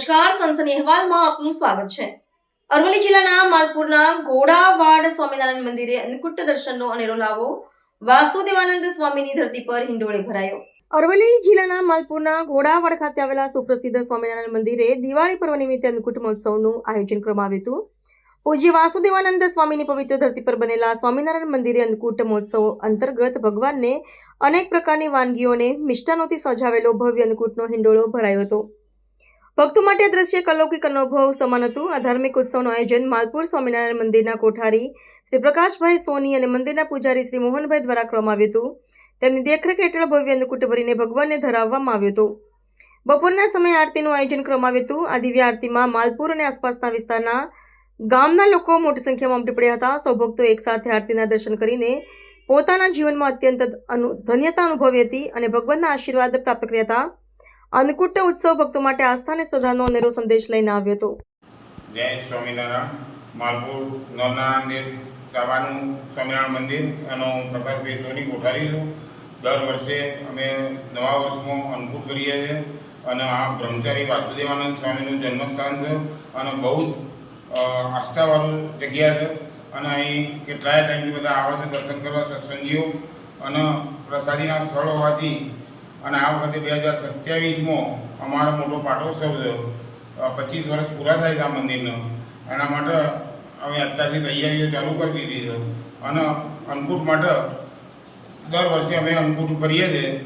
નમસ્કાર, સનસની અહેવાલમાં આપનું સ્વાગત છે. અરવલ્લી જિલ્લાના માલપુરના ઘોડાવાડ સ્વામિનારાયણ મંદિરે અન્નકૂટ દર્શનનો અનેરો લાવો. વાસુદેવાનંદ સ્વામીની ધરતી પર હિંડોળે ભરાયો. અરવલ્લી જિલ્લાના માલપુરના ઘોડાવાડ ખાતે આવેલા સુપ્રસિદ્ધ સ્વામિનારાયણ મંદિરે દિવાળી પર્વ નિમિત્તે અન્નકૂટ મહોત્સવનું આયોજન કરવામાં આવ્યું હતું. પૂજ્ય વાસુદેવાનંદ સ્વામીની પવિત્ર ધરતી પર બનેલા સ્વામિનારાયણ મંદિરે અન્નકૂટ મહોત્સવ અંતર્ગત ભગવાનને અનેક પ્રકારની વાનગીઓને મિષ્ટાનોથી સજાવેલો ભવ્ય અન્નકૂટનો હિંડોળો ભરાયો હતો. ભક્તો માટે દ્રશ્ય કલૌકિક અનુભવ સમાન હતું. આ ધાર્મિક ઉત્સવનું આયોજન માલપુર સ્વામિનારાયણ મંદિરના કોઠારી શ્રી પ્રકાશભાઈ સોની અને મંદિરના પૂજારી શ્રી મોહનભાઈ દ્વારા કરવામાં આવ્યું હતું. તેમની દેખરેખ હેઠળ ભવ્ય અન્નકૂટ ભરીને ભગવાનને ધરાવવામાં આવ્યું હતું. બપોરના સમયે આરતીનું આયોજન કરવામાં આવ્યું હતું. આ દિવ્ય આરતીમાં માલપુર અને આસપાસના વિસ્તારના ગામના લોકો મોટી સંખ્યામાં ઉમટી પડ્યા હતા. સૌ ભક્તો એકસાથે આરતીના દર્શન કરીને પોતાના જીવનમાં અત્યંત અનુ, ધન્યતા અનુભવી હતી અને ભગવાનના આશીર્વાદ પ્રાપ્ત કર્યા હતા. અન્નકૂટ ઉત્સવ ભક્તો માટે આસ્થાને શ્રદ્ધાનો અનેરો સંદેશ લઈને આવ્યો હતો. જય સ્વામિનારાયણ. માલપુર નરનારાયણ દેશ તાબાનું સ્વામિનારાયણ મંદિર. એનો પ્રકાશભાઈ સોની કોઠારી છું દર વર્ષે અમે નવા વર્ષમાં અન્નકૂટ કરીએ છીએ. અને આ બ્રહ્મચારી વાસુદેવાનંદ સ્વામીનું જન્મસ્થાન છે. અને બહુ જ આસ્થાવાળું જગ્યા છે. અને અહીં કેટલાય ટાઈમથી બધા આવે છે દર્શન કરવા સત્સંગીઓ. અને પ્રસાદીના સ્થળ હોવાથી અને આ વખતે બે હજાર સત્યાવીસમાં અમારો મોટો પાટોત્સવ છે પચીસ વર્ષ પૂરા થાય છે આ મંદિરનો. એના માટે અમે અત્યારથી તૈયારીઓ ચાલુ કરી દીધી છે. અને અન્નકૂટ માટે દર વર્ષે અમે અન્નકૂટ કરીએ છીએ.